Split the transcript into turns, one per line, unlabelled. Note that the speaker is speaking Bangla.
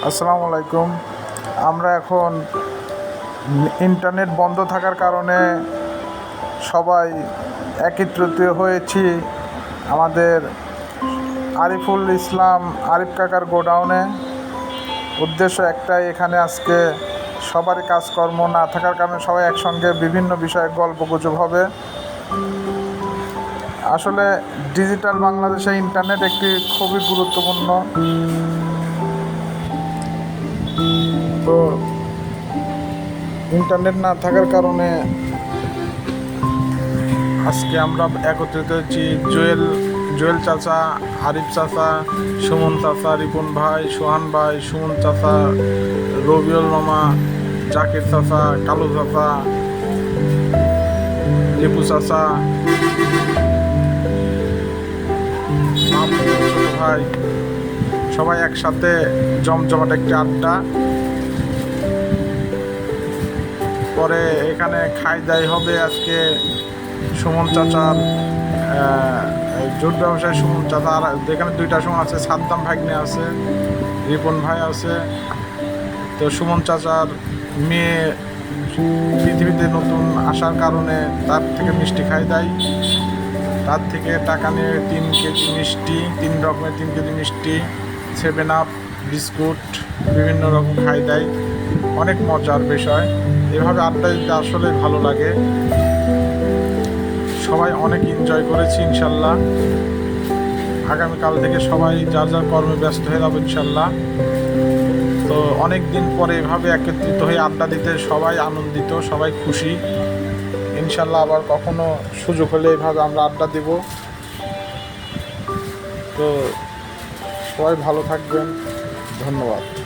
আসসালামু আলাইকুম। আমরা এখন ইন্টারনেট বন্ধ থাকার কারণে সবাই একত্রিত হয়েছি। আমাদের আরিফুল ইসলাম, আরিফ কাকার গোডাউনে। উদ্দেশ্য একটাই, এখানে আজকে সবারই কাজকর্ম না থাকার কারণে সবাই একসঙ্গে বিভিন্ন বিষয়ে গল্প গুজব হবে। আসলে ডিজিটাল বাংলাদেশে ইন্টারনেট একটি খুবই গুরুত্বপূর্ণ তো ইন্টারনেট না থাকার কারণে আজকে আমরা একত্রিত হচ্ছি জুয়েল জুয়েল চাচা আরিফ চাচা, সুমন চাচা, রিপন ভাই, সোহান ভাই, সুমন চাচা, রবিউল মামা জাকির চাচা, কালু চাচা, রিপু চাচা ভাই, সবাই একসাথে জমজমাট একটি আড্ডা। পরে এখানে খাই দাই হবে আজকে সুমন চাচার জুট ব্যবসায়ী সুমন চাচা, আর এখানে দুইটা সুমন আছে, সাদ্দাম ভাগ্নে আছে, রিপন ভাই আছে। তো সুমন চাচার মেয়ে পৃথিবীতে নতুন আসার কারণে তার থেকে মিষ্টি খাই দেয় তার থেকে টাকা নিয়ে তিন কেজি মিষ্টি, তিন রকমের তিন কেজি মিষ্টি, সেভেন আপ, বিস্কুট, বিভিন্ন রকম খাই দেয় অনেক মজার বিষয়। এভাবে আড্ডা দিতে আসলে ভালো লাগে। সবাই অনেক এনজয় করেছি ইনশাল্লাহ। আগামীকাল থেকে সবাই যার যার কর্মে ব্যস্ত হয়ে যাব ইনশাল্লাহ। তো অনেক দিন পরে এভাবে একত্রিত হয়ে আড্ডা দিতে সবাই আনন্দিত, সবাই খুশি। ইনশাল্লাহ আবার কখনো সুযোগ হলে এভাবে আমরা আড্ডা দেব। তো সবাই ভালো থাকবেন। ধন্যবাদ।